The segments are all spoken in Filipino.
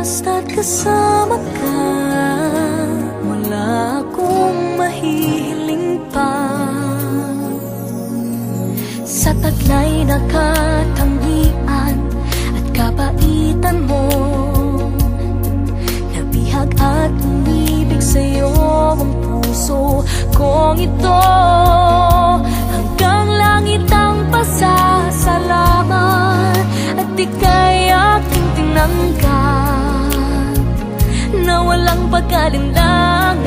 basta't kasama ka Wala akong mahihiling pa. Sa taglay na katangian at kabaitan mo Nabihag at umibig sa'yo ang puso kong ito. pagkalinlangan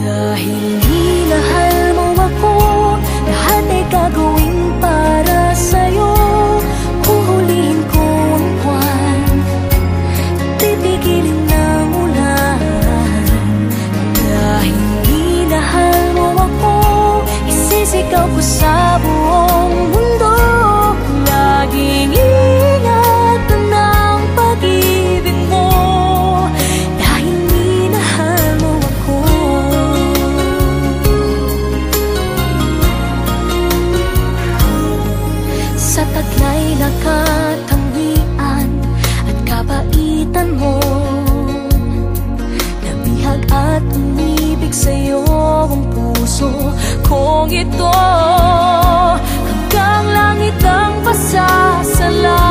Dahil di mahal mo ako Lahat ay gagawin para sa'yo Huhulihin ko ang kwan Titigilin ng ulan Dahil di mahal mo ako Isisigaw ko sa buo mundong ito Hanggang langit ang pasasalamat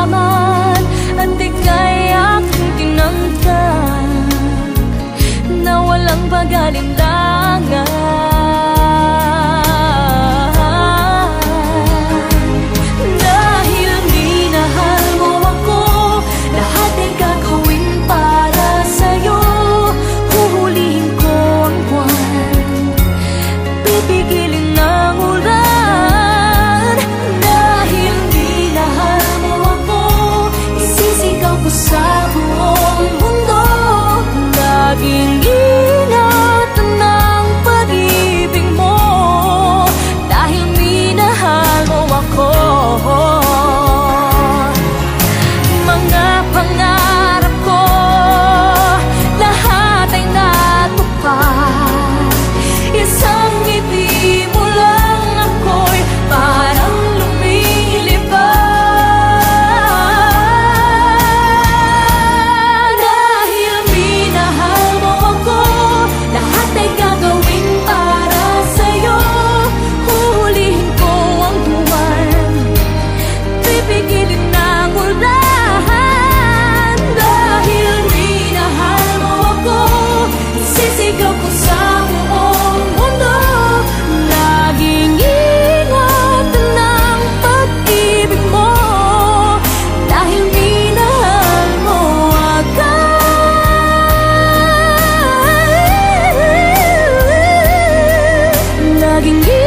can give